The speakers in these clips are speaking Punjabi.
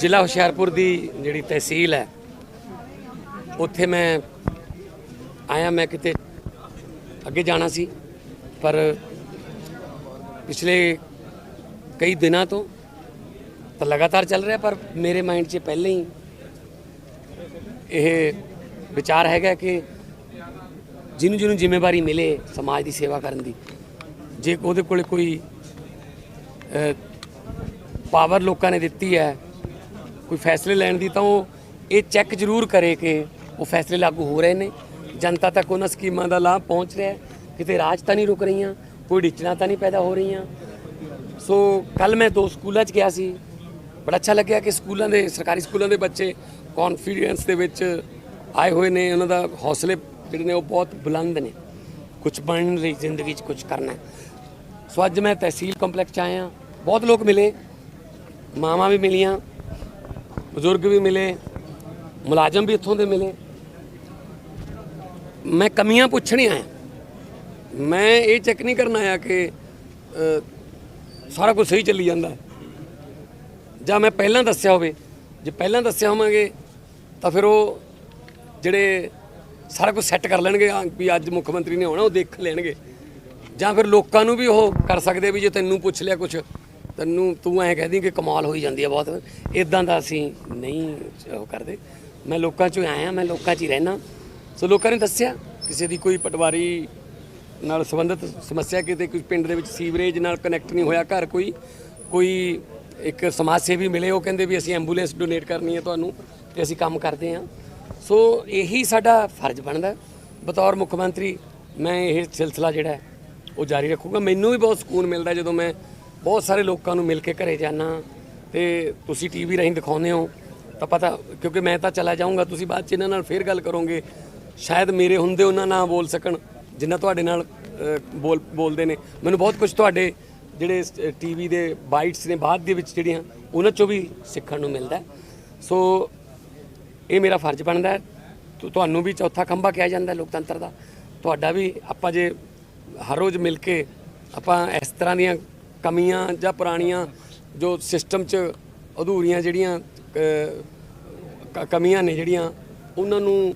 ਜ਼ਿਲ੍ਹਾ ਹੁਸ਼ਿਆਰਪੁਰ ਦੀ ਜਿਹੜੀ ਤਹਿਸੀਲ ਹੈ, ਉੱਥੇ ਮੈਂ ਆਇਆ, ਮੈਂ ਕਿਤੇ ਅੱਗੇ ਜਾਣਾ ਸੀ, ਪਰ ਪਿਛਲੇ ਕਈ ਦਿਨਾਂ ਤੋਂ ਤਾਂ ਲਗਾਤਾਰ ਚੱਲ ਰਿਹਾ, ਪਰ ਮੇਰੇ ਮਾਈਂਡ 'ਚ ਪਹਿਲਾਂ ਹੀ ਇਹ ਵਿਚਾਰ ਹੈਗਾ ਕਿ ਜਿਹਨੂੰ ਜਿਹਨੂੰ ਜ਼ਿੰਮੇਵਾਰੀ ਮਿਲੇ ਸਮਾਜ ਦੀ ਸੇਵਾ ਕਰਨ ਦੀ, ਜੇ ਉਹਦੇ ਕੋਲੇ ਕੋਈ ਪਾਵਰ ਲੋਕਾਂ ਨੇ ਦਿੱਤੀ ਹੈ, ਕੋਈ ਫੈਸਲੇ ਲੈਣ ਦੀ ਤਾਂ ਉਹ ਇਹ ਚੈੱਕ ਜ਼ਰੂਰ ਕਰੇ ਕਿ ਉਹ ਫੈਸਲੇ ਲਾਗੂ ਹੋ ਰਹੇ ਨੇ। ਜਨਤਾ ਤੱਕ ਉਹਨਾਂ ਸਕੀਮਾਂ ਦਾ ਲਾਭ ਪਹੁੰਚ ਰਿਹਾ ਕਿਤੇ ਰਾਜ ਤਾਂ ਨਹੀਂ ਰੁਕ ਰਹੀਆਂ, ਕੋਈ ਡਿਚਣਾ ਤਾਂ ਨਹੀਂ ਪੈਦਾ ਹੋ ਰਹੀਆਂ। ਸੋ ਕੱਲ ਮੈਂ ਦੋ ਸਕੂਲਾਂ 'ਚ ਗਿਆ ਸੀ। ਬੜਾ ਅੱਛਾ ਲੱਗਿਆ ਕਿ ਸਕੂਲਾਂ ਦੇ, ਸਰਕਾਰੀ ਸਕੂਲਾਂ ਦੇ ਬੱਚੇ ਕੌਨਫੀਡੈਂਸ ਦੇ ਵਿੱਚ ਆਏ ਹੋਏ ਨੇ। ਉਹਨਾਂ ਦਾ ਹੌਸਲੇ ਜਿਹੜੇ ਨੇ ਉਹ ਬਹੁਤ ਬੁਲੰਦ ਨੇ। ਕੁਝ ਬਣਨ ਲਈ ਜ਼ਿੰਦਗੀ 'ਚ ਕੁਝ ਕਰਨਾ ਸੋ ਅੱਜ ਮੈਂ ਤਹਿਸੀਲ ਕੰਪਲੈਕਸ 'ਚ ਆਇਆ। ਬਹੁਤ ਲੋਕ ਮਿਲੇ। ਮਾਵਾਂ ਵੀ ਮਿਲੀਆਂ, ਬਜ਼ੁਰਗ ਵੀ ਮਿਲੇ, ਮੁਲਾਜ਼ਮ ਵੀ ਇੱਥੋਂ ਦੇ ਮਿਲੇ। ਮੈਂ ਕਮੀਆਂ ਪੁੱਛਣੇ ਆਇਆ। ਮੈਂ ਇਹ ਚੈੱਕ ਨਹੀਂ ਕਰਨ ਆਇਆ ਕਿ ਸਾਰਾ ਕੁਝ ਸਹੀ ਚੱਲੀ ਜਾਂਦਾ ਜਾਂ ਮੈਂ ਪਹਿਲਾਂ ਦੱਸਿਆ ਹੋਵੇ, ਜੇ ਪਹਿਲਾਂ ਦੱਸਿਆ ਹੋਵਾਂਗੇ, ਤਾਂ ਫਿਰ ਉਹ ਜਿਹੜੇ ਸਾਰਾ ਕੁਝ ਸੈੱਟ ਕਰ ਲੈਣਗੇ ਵੀ ਅੱਜ ਮੁੱਖ ਮੰਤਰੀ ਨੇ ਆਉਣਾ, ਉਹ ਦੇਖ ਲੈਣਗੇ। ਜਾਂ ਫਿਰ ਲੋਕਾਂ ਨੂੰ ਵੀ ਉਹ ਕਰ ਸਕਦੇ ਵੀ ਜੇ ਤੈਨੂੰ ਪੁੱਛ ਲਿਆ ਕੁਝ ਤੈਨੂੰ ਤੂੰ ਐਂ ਕਹਦੀ ਕਿ ਕਮਾਲ ਹੋਈ ਜਾਂਦੀ ਹੈ ਬਹੁਤ। ਇਦਾਂ ਦਾ ਅਸੀਂ ਨਹੀਂ ਉਹ ਕਰਦੇ। ਮੈਂ ਲੋਕਾਂ 'ਚੋਂ ਆਇਆ, ਮੈਂ ਲੋਕਾਂ 'ਚ ਹੀ ਰਹਿਣਾ ਸੋ ਲੋਕਾਂ ਨੇ ਦੱਸਿਆ, ਕਿਸੇ ਦੀ ਕੋਈ ਪਟਵਾਰੀ ਨਾਲ ਸੰਬੰਧਿਤ ਸਮੱਸਿਆ, ਕਿਤੇ ਕੋਈ ਪਿੰਡ ਦੇ ਵਿੱਚ ਸੀਵਰੇਜ ਨਾਲ ਕਨੈਕਟ ਨਹੀਂ ਹੋਇਆ, ਘਰ ਕੋਈ ਕੋਈ ਇੱਕ ਸਮਾਜ ਸੇਵੀ ਮਿਲੇ, ਉਹ ਕਹਿੰਦੇ ਵੀ ਅਸੀਂ ਐਂਬੂਲੈਂਸ ਡੋਨੇਟ ਕਰਨੀ ਹੈ ਤੁਹਾਨੂੰ ਤੇ ਅਸੀਂ ਕੰਮ ਕਰਦੇ ਹਾਂ ਸੋ ਇਹੀ ਸਾਡਾ ਫਰਜ਼ ਬਣਦਾ। ਬਤੌਰ ਮੁੱਖ ਮੰਤਰੀ, ਮੈਂ ਇਹ ਸਿਲਸਿਲਾ ਜਿਹੜਾ ਉਹ ਜਾਰੀ ਰੱਖੂਗਾ। ਮੈਨੂੰ ਵੀ ਬਹੁਤ ਸਕੂਨ ਮਿਲਦਾ ਜਦੋਂ ਮੈਂ ਬਹੁਤ ਸਾਰੇ ਲੋਕਾਂ ਨੂੰ ਮਿਲ ਕੇ ਘਰੇ ਜਾਣਾ ਤੇ ਤੁਸੀਂ ਟੀਵੀ ਰਾਹੀਂ ਦਿਖਾਉਂਦੇ ਹੋ, ਤਾਂ ਪਤਾ, ਕਿਉਂਕਿ ਮੈਂ ਤਾਂ ਚਲਾ ਜਾਊਂਗਾ, ਤੁਸੀਂ ਬਾਅਦ ਚ ਇਹਨਾਂ ਨਾਲ ਫੇਰ ਗੱਲ ਕਰੋਗੇ। ਸ਼ਾਇਦ ਮੇਰੇ ਹੁੰਦੇ ਉਹਨਾਂ ਨਾ ਬੋਲ ਸਕਣ, ਜਿੰਨਾ ਤੁਹਾਡੇ ਨਾਲ ਬੋਲ, ਬੋਲਦੇ ਨੇ। ਮੈਨੂੰ ਬਹੁਤ ਕੁਝ ਤੁਹਾਡੇ ਜਿਹੜੇ ਟੀਵੀ ਦੇ ਬਾਈਟਸ ਨੇ ਬਾਅਦ ਦੇ ਵਿੱਚ ਜਿਹੜੀਆਂ, ਉਹਨਾਂ ਚੋਂ ਵੀ ਸਿੱਖਣ ਨੂੰ ਮਿਲਦਾ। ਸੋ, ਇਹ ਮੇਰਾ ਫਰਜ਼ ਬਣਦਾ ਹੈ। ਤੁਹਾਨੂੰ ਵੀ ਚੌਥਾ ਖੰਭਾ ਕਿਹਾ ਜਾਂਦਾ ਲੋਕਤੰਤਰ ਦਾ। ਤੁਹਾਡਾ ਵੀ ਆਪਾਂ ਜੇ ਹਰ ਰੋਜ਼ ਮਿਲ ਕੇ ਆਪਾਂ ਇਸ ਤਰ੍ਹਾਂ ਦੀਆਂ ਕਮੀਆਂ ਜਾਂ ਪੁਰਾਣੀਆਂ ਜੋ ਸਿਸਟਮ 'ਚ ਅਧੂਰੀਆਂ ਜਿਹੜੀਆਂ ਕਮੀਆਂ ਨੇ ਜਿਹੜੀਆਂ ਉਹਨਾਂ ਨੂੰ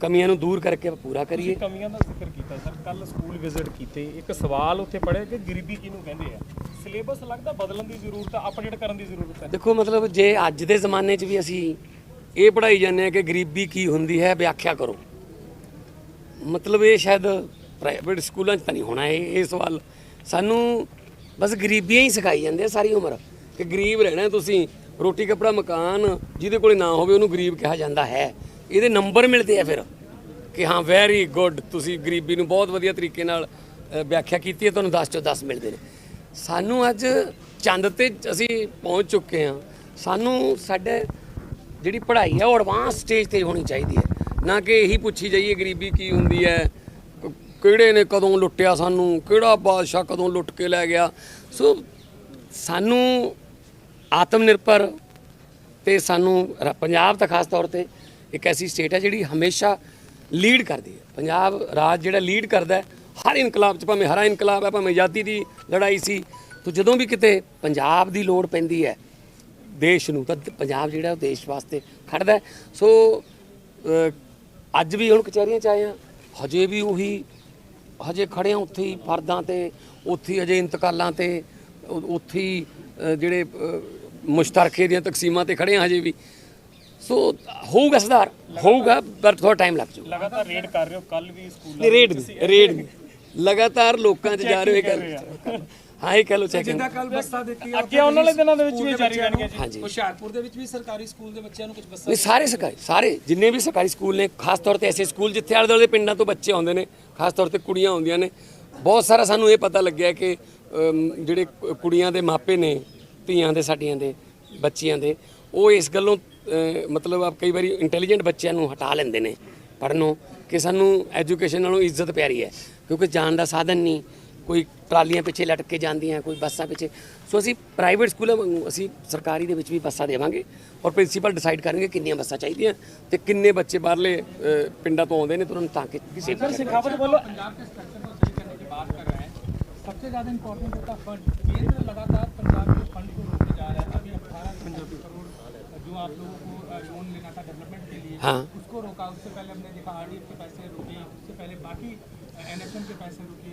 ਕਮੀਆਂ ਨੂੰ ਦੂਰ ਕਰਕੇ ਪੂਰਾ ਕਰੀਏ। ਕਮੀਆਂ ਦਾ ਜ਼ਿਕਰ ਕੀਤਾ ਸਰ ਕੱਲ ਸਕੂਲ ਵਿਜ਼ਿਟ ਕੀਤੇ ਇੱਕ ਸਵਾਲ ਉੱਥੇ ਪੜਿਆ ਕਿ ਗਰੀਬੀ ਕਿਹਨੂੰ ਕਹਿੰਦੇ ਆ? ਸਿਲੇਬਸ ਲੱਗਦਾ ਬਦਲਣ ਦੀ ਜ਼ਰੂਰਤ ਆ ਅਪਡੇਟ ਕਰਨ ਦੀ ਜ਼ਰੂਰਤ ਹੈ ਦੇਖੋ ਮਤਲਬ ਜੇ ਅੱਜ ਦੇ ਜ਼ਮਾਨੇ 'ਚ ਵੀ ਅਸੀਂ ਇਹ ਪੜਾਈ ਜਾਂਦੇ ਹਾਂ ਕਿ ਗਰੀਬੀ ਕੀ ਹੁੰਦੀ ਹੈ ਵਿਆਖਿਆ ਕਰੋ। ਮਤਲਬ ਇਹ ਸ਼ਾਇਦ ਪ੍ਰਾਈਵੇਟ ਸਕੂਲਾਂ 'ਚ ਤਾਂ ਨਹੀਂ ਹੋਣਾ ਇਹ ਇਹ ਸਵਾਲ ਸਾਨੂੰ ਬਸ ਗਰੀਬੀਆਂ ਹੀ ਸਿਖਾਈ ਜਾਂਦੇ ਆ ਸਾਰੀ ਉਮਰ ਕਿ ਗਰੀਬ ਰਹਿਣਾ ਤੁਸੀਂ, ਰੋਟੀ, ਕੱਪੜਾ, ਮਕਾਨ, ਜਿਹਦੇ ਕੋਲੇ ਨਾ ਹੋਵੇ ਉਹਨੂੰ ਗਰੀਬ ਕਿਹਾ ਜਾਂਦਾ ਹੈ। ਇਹਦੇ ਨੰਬਰ ਮਿਲਦੇ ਆ ਫਿਰ ਕਿ ਹਾਂ ਵੈਰੀ ਗੁੱਡ ਤੁਸੀਂ ਗਰੀਬੀ ਨੂੰ ਬਹੁਤ ਵਧੀਆ ਤਰੀਕੇ ਨਾਲ ਵਿਆਖਿਆ ਕੀਤੀ ਹੈ, ਤੁਹਾਨੂੰ 10 ਚੋਂ 10 ਮਿਲਦੇ ਨੇ। ਸਾਨੂੰ ਅੱਜ ਚੰਦ ਤੇ ਅਸੀਂ ਪਹੁੰਚ ਚੁੱਕੇ ਹਾਂ। ਸਾਨੂੰ ਸਾਡੇ ਜਿਹੜੀ ਪੜ੍ਹਾਈ ਹੈ ਉਹ ਐਡਵਾਂਸ ਸਟੇਜ ਤੇ ਹੋਣੀ ਚਾਹੀਦੀ ਹੈ। ਨਾ ਕਿ ਇਹੀ ਪੁੱਛੀ ਜਾਈਏ ਗਰੀਬੀ ਕੀ ਹੁੰਦੀ ਹੈ ਕਿਹੜੇ ਨੇ ਕਦੋਂ ਲੁੱਟਿਆ ਸਾਨੂੰ, ਕਿਹੜਾ ਬਾਦਸ਼ਾਹ ਕਦੋਂ ਲੁੱਟ ਕੇ ਲੈ ਗਿਆ। ਸੋ ਸਾਨੂੰ ਆਤਮ ਨਿਰਭਰ ਤੇ ਸਾਨੂੰ ਰ- ਪੰਜਾਬ ਤਾਂ ਖਾਸ ਤੌਰ ਤੇ ਇੱਕ ਐਸੀ ਸਟੇਟ ਹੈ ਜਿਹੜੀ ਹਮੇਸ਼ਾ ਲੀਡ ਕਰਦੀ ਹੈ। ਪੰਜਾਬ ਰਾਜ ਜਿਹੜਾ ਲੀਡ ਕਰਦਾ ਹਰ ਇਨਕਲਾਬ 'ਚ ਭਾਵੇਂ ਹਰਾ ਇਨਕਲਾਬ ਹੈ, ਭਾਵੇਂ ਆਜ਼ਾਦੀ ਦੀ ਲੜਾਈ ਸੀ, ਤਾਂ ਜਦੋਂ ਵੀ ਕਿਤੇ ਪੰਜਾਬ ਦੀ ਲੋੜ ਪੈਂਦੀ ਹੈ ਦੇਸ਼ ਨੂੰ, ਤਾਂ ਪੰਜਾਬ ਜਿਹੜਾ ਉਹ ਦੇਸ਼ ਵਾਸਤੇ ਖੜਦਾ ਸੋ ਅੱਜ ਵੀ ਹੁਣ ਕਚਹਿਰੀਆਂ 'ਚ ਆਏ ਆ ਹਜੇ ਵੀ ਉਹੀ ਹਜੇ ਖੜੇ ਆ ਉੱਥੇ ਹੀ ਫਰਦਾਂ ਤੇ ਉੱਥੇ ਹੀ ਹਜੇ ਇੰਤਕਾਲਾਂ ਤੇ ਉੱਥੇ ਹੀ ਜਿਹੜੇ ਮੁਸ਼ਤਰਕੇ ਦੀਆਂ ਤਕਸੀਮਾਂ ਤੇ ਖੜੇ ਆ ਹਜੇ ਵੀ। ਸੋ ਹੋਊਗਾ ਸੁਧਾਰ ਹੋਊਗਾ ਪਰ ਥੋੜਾ ਟਾਈਮ ਲੱਗ ਜਾਊਗਾ। ਲਗਾਤਾਰ ਰੇਡ ਕਰ ਰਹੇ ਹੋ ਕੱਲ ਵੀ ਸਕੂਲ ਰੇਡ ਰੇਡ ਲਗਾਤਾਰ ਲੋਕਾਂ 'ਚ ਜਾ ਰਹੇ ਕਰ ਹਾਂ ਇਹ ਕਹ ਲੋ ਚੈਕਿੰਗ ਜਿੱਦਾਂ ਕੱਲ ਬੱਸਾਂ ਦਿੱਤੀ ਅੱਗੇ ਆਉਣ ਵਾਲੇ ਦਿਨਾਂ ਦੇ ਵਿੱਚ ਵੀ ਜਾਰੀ ਰਹਿਣਗੇ ਜੀ। ਹਾਂਜੀ। ਹੁਸ਼ਿਆਰਪੁਰ ਦੇ ਵਿੱਚ ਵੀ ਸਰਕਾਰੀ ਸਕੂਲ ਦੇ ਬੱਚਿਆਂ ਨੂੰ ਕੁਝ ਬੱਸਾਂ ਨਹੀਂ ਸਾਰੇ ਸਰਕਾਰੀ ਸਾਰੇ ਜਿੰਨੇ ਵੀ ਸਰਕਾਰੀ ਸਕੂਲ ਨੇ ਖਾਸ ਤੌਰ ਤੇ ਐਸੇ ਸਕੂਲ ਜਿੱਥੇ ਆਲੇ ਦੁਆਲੇ ਪਿੰਡਾਂ ਤੋਂ ਬੱਚੇ ਆਉਂਦੇ ਨੇ ਖਾਸ ਤੌਰ ਤੇ ਕੁੜੀਆਂ ਆਉਂਦੀਆਂ ਨੇ ਬਹੁਤ ਸਾਰਾ ਸਾਨੂੰ ਇਹ ਪਤਾ ਲੱਗਿਆ ਕਿ ਜਿਹੜੇ ਕੁੜੀਆਂ ਦੇ ਮਾਪੇ ਨੇ ਧੀਆਂ ਦੇ ਸਾਡੀਆਂ ਦੇ ਬੱਚੀਆਂ ਦੇ ਉਹ ਇਸ ਗੱਲੋਂ ਮਤਲਬ ਆ ਕਈ ਵਾਰੀ ਇੰਟੈਲੀਜੈਂਟ ਬੱਚਿਆਂ ਨੂੰ ਹਟਾ ਲੈਂਦੇ ਨੇ ਪੜ੍ਹਨੋਂ ਕਿ ਸਾਨੂੰ ਐਜੂਕੇਸ਼ਨ ਨਾਲੋਂ ਇੱਜ਼ਤ ਪਿਆਰੀ ਹੈ ਕਿਉਂਕਿ ਜਾਣ ਦਾ ਸਾਧਨ ਨਹੀਂ ਕੋਈ ਟਰਾਲੀਆਂ ਪਿੱਛੇ ਲਟਕ ਕੇ ਜਾਂਦੀਆਂ ਕੋਈ ਬੱਸਾਂ ਪਿੱਛੇ ਸੋ ਅਸੀਂ ਪ੍ਰਾਈਵੇਟ ਸਕੂਲਾਂ ਵਾਂਗੂ ਅਸੀਂ ਸਰਕਾਰੀ ਦੇ ਵਿੱਚ ਵੀ ਬੱਸਾਂ ਦੇਵਾਂਗੇ ਔਰ ਪ੍ਰਿੰਸੀਪਲ ਡਿਸਾਈਡ ਕਰਨਗੇ ਕਿੰਨੀਆਂ ਬੱਸਾਂ ਚਾਹੀਦੀਆਂ ਤੇ ਕਿੰਨੇ ਬੱਚੇ ਬਾਹਰਲੇ ਅ, ਪਿੰਡਾਂ ਤੋਂ ਆਉਂਦੇ ਨੇ ਤੇ ਉਹਨਾਂ ਨੂੰ ਤਾਂ ਕਿ ਕਿਸੇ ਸਰ ਸਿਖਾਵਤ ਵੱਲੋਂ सबसे ज्यादा इंपॉर्टेंट होता है फंड केंद्र लगातार पंजाब के फंड को रोके जा रहा है अभी अठारह पंजाबी करोड़ जो आप लोगों को लोन लेना था डेवलपमेंट के लिए हाँ उसको रोका उससे पहले हमने देखा आरडीएफ के पैसे रुके उससे पहले बाकी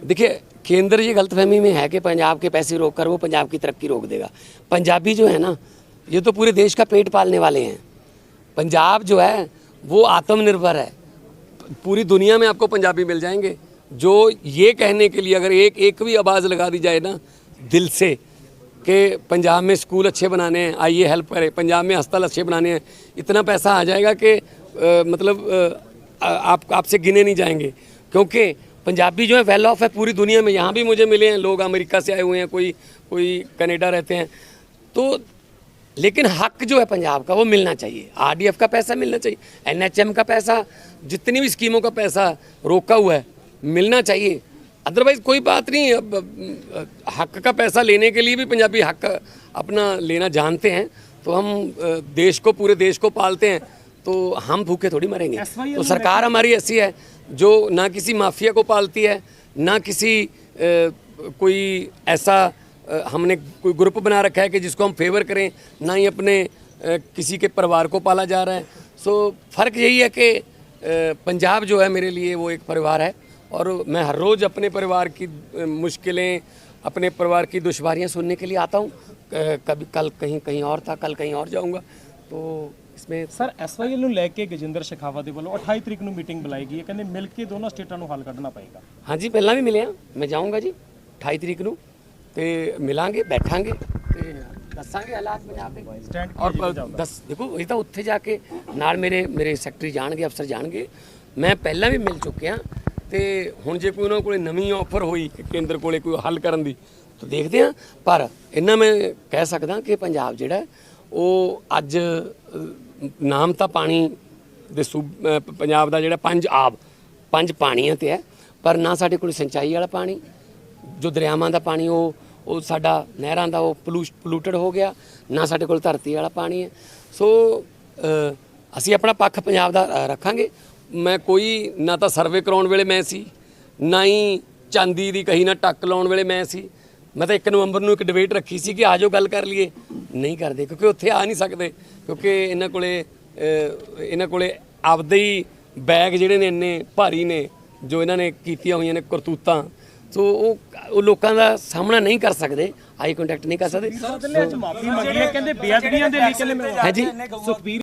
देखिए केंद्र ये गलतफहमी में है कि पंजाब के पैसे रोक कर वो पंजाब की तरक्की रोक देगा। पंजाबी जो है ना ये तो पूरे देश का पेट पालने वाले हैं। पंजाब जो है वो आत्मनिर्भर है। पूरी दुनिया में आपको पंजाबी मिल जाएँगे। जो ये कहने के लिए अगर एक एक भी आवाज़ लगा दी जाए ना दिल से कि पंजाब में स्कूल अच्छे बनाने हैं आइए हेल्प करें पंजाब में अस्पताल अच्छे बनाने हैं इतना पैसा आ जाएगा कि मतलब अ, आप आपसे गिने नहीं जाएँगे। क्योंकि पंजाबी जो है वेल ऑफ़ है पूरी दुनिया में। यहाँ भी मुझे मिले हैं, लोग अमेरिका से आए हुए हैं, कोई कोई कनाडा रहते हैं। तो लेकिन हक जो है पंजाब का, वो मिलना चाहिए। आरडीएफ का पैसा मिलना चाहिए एनएचएम का पैसा, जितनी भी स्कीमों का पैसा रोका हुआ है, मिलना चाहिए। अदरवाइज़ कोई बात नहीं, अब हक का पैसा लेने के लिए भी पंजाबी हक अपना लेना जानते हैं। तो हम देश को, पूरे देश को पालते हैं। तो हम भूखे थोड़ी मरेंगे। तो सरकार हमारी ऐसी है जो ना किसी माफिया को पालती है ना किसी अ, कोई ऐसा अ, हमने कोई ग्रुप बना रखा है कि जिसको हम फेवर करें ना ही अपने अ, किसी के परिवार को पाला जा रहा है। सो फ़र्क यही है कि पंजाब जो है मेरे लिए वो एक परिवार है और मैं हर रोज़ अपने परिवार की मुश्किलें अपने परिवार की दुश्वारियाँ सुनने के लिए आता हूँ। कभी कल कहीं कहीं और था कल कहीं और जाऊँगा। तो इसमें ਸਰ ਐਸਵਾਈਐਲ ਨੂੰ ਲੈ ਕੇ ਗਜਿੰਦਰ ਸ਼ੇਖਾਵਤ ਦੇ ਵੱਲੋਂ 28 ਤਰੀਕ ਨੂੰ ਮੀਟਿੰਗ ਬੁਲਾਈ ਗਈ ਹੈ ਕਹਿੰਦੇ ਮਿਲ ਕੇ ਦੋਨੋਂ ਸਟੇਟਾਂ ਨੂੰ ਹੱਲ ਕੱਢਣਾ ਪਏਗਾ ਹਾਂ ਜੀ ਪਹਿਲਾਂ ਵੀ ਮਿਲੇ ਆ ਮੈਂ ਜਾਊਂਗਾ ਜੀ 28 ਤਰੀਕ ਨੂੰ ਤੇ ਮਿਲਾਂਗੇ ਬੈਠਾਂਗੇ ਤੇ ਦੱਸਾਂਗੇ ਹਾਲਾਤ ਪੰਜਾਬ ਦੇ ਸਟੈਂਡ ਔਰ ਪ- ਦੱਸ ਦੇਖੋ ਇਹ ਤਾਂ ਉੱਥੇ ਜਾ ਕੇ ਨਾਲ ਮੇਰੇ ਮੇਰੇ ਸੈਕਟਰੀ ਜਾਣਗੇ ਅਫਸਰ ਜਾਣਗੇ ਮੈਂ ਪਹਿਲਾਂ ਵੀ ਮਿਲ ਚੁੱਕਿਆ ਤੇ ਹੁਣ ਜੇ ਕੋਈ ਉਹਨਾਂ ਕੋਲੇ ਨਵੀਂ ਆਫਰ ਹੋਈ ਕਿ ਕੇਂਦਰ ਕੋਲੇ ਕੋਈ ਹੱਲ ਕਰਨ ਦੀ ਤਾਂ ਦੇਖਦੇ ਆ ਪਰ ਇੰਨਾ ਮੈਂ ਕਹਿ ਸਕਦਾ ਕਿ ਪੰਜਾਬ ਜਿਹੜਾ ਹੈ, ਉਹ ਅੱਜ ਅ, ਨਾਮ ਤਾਂ ਪਾਣੀ ਦੇ ਸੂਬ ਪੰਜਾਬ ਦਾ ਜਿਹੜਾ ਪੰਜ ਆਬ, ਪੰਜ ਪਾਣੀਆਂ ਤੇ ਹੈ, ਪਰ ਨਾ ਸਾਡੇ ਕੋਲ ਸਿੰਚਾਈ ਵਾਲਾ ਪਾਣੀ, ਜੋ ਦਰਿਆਵਾਂ ਦਾ ਪਾਣੀ, ਉਹ ਉਹ ਸਾਡਾ ਨਹਿਰਾਂ ਦਾ, ਉਹ ਪੋਲੂਟਡ ਹੋ ਗਿਆ, ਨਾ ਸਾਡੇ ਕੋਲ ਧਰਤੀ ਵਾਲਾ ਪਾਣੀ ਹੈ। ਸੋ ਅਸੀਂ ਆਪਣਾ ਪੱਖ ਪੰਜਾਬ ਦਾ ਰੱਖਾਂਗੇ। ਮੈਂ ਕੋਈ, ਨਾ ਤਾਂ ਸਰਵੇ ਕਰਾਉਣ ਵੇਲੇ ਮੈਂ ਸੀ, ਨਾ ਹੀ ਚਾਂਦੀ ਦੀ ਕਹੀ ਨਾ ਟੱਕ ਲਾਉਣ ਵੇਲੇ ਮੈਂ ਸੀ। ਮੈਂ ਤਾਂ 1 ਨਵੰਬਰ ਨੂੰ ਇੱਕ ਡਿਬੇਟ ਰੱਖੀ ਸੀ ਕਿ ਆਜੋ ਗੱਲ ਕਰ ਲਈਏ। ਨਹੀਂ ਕਰਦੇ ਕਿਉਂਕਿ ਉੱਥੇ ਆ ਨਹੀਂ ਸਕਦੇ ਕਿਉਂਕਿ ਇਹਨਾਂ ਕੋਲੇ ਇਹਨਾਂ ਕੋਲੇ ਆਪਦੇ ਹੀ ਬੈਗ ਜਿਹੜੇ ਨੇ ਇੰਨੇ ਭਾਰੀ ਨੇ ਜੋ ਇਹਨਾਂ ਨੇ ਕੀਤੀਆਂ ਹੋਈਆਂ ਨੇ ਕਰਤੂਤਾਂ। ਸੋ ਉਹ ਉਹ ਲੋਕਾਂ ਦਾ ਸਾਹਮਣਾ ਨਹੀਂ ਕਰ ਸਕਦੇ ਆਈ ਕੰਟੈਕਟ ਨਹੀਂ ਕਰ ਸਕਦੇ। ਅੱਜ ਮਾਫੀ ਮੰਗੀ ਹੈ ਕਹਿੰਦੇ ਬੇਅਦਬੀਆਂ ਦੇ ਲਈ ਕਹਿੰਦੇ ਮੈਂ ਹੈ ਜੀ ਸੁਖਬੀਰ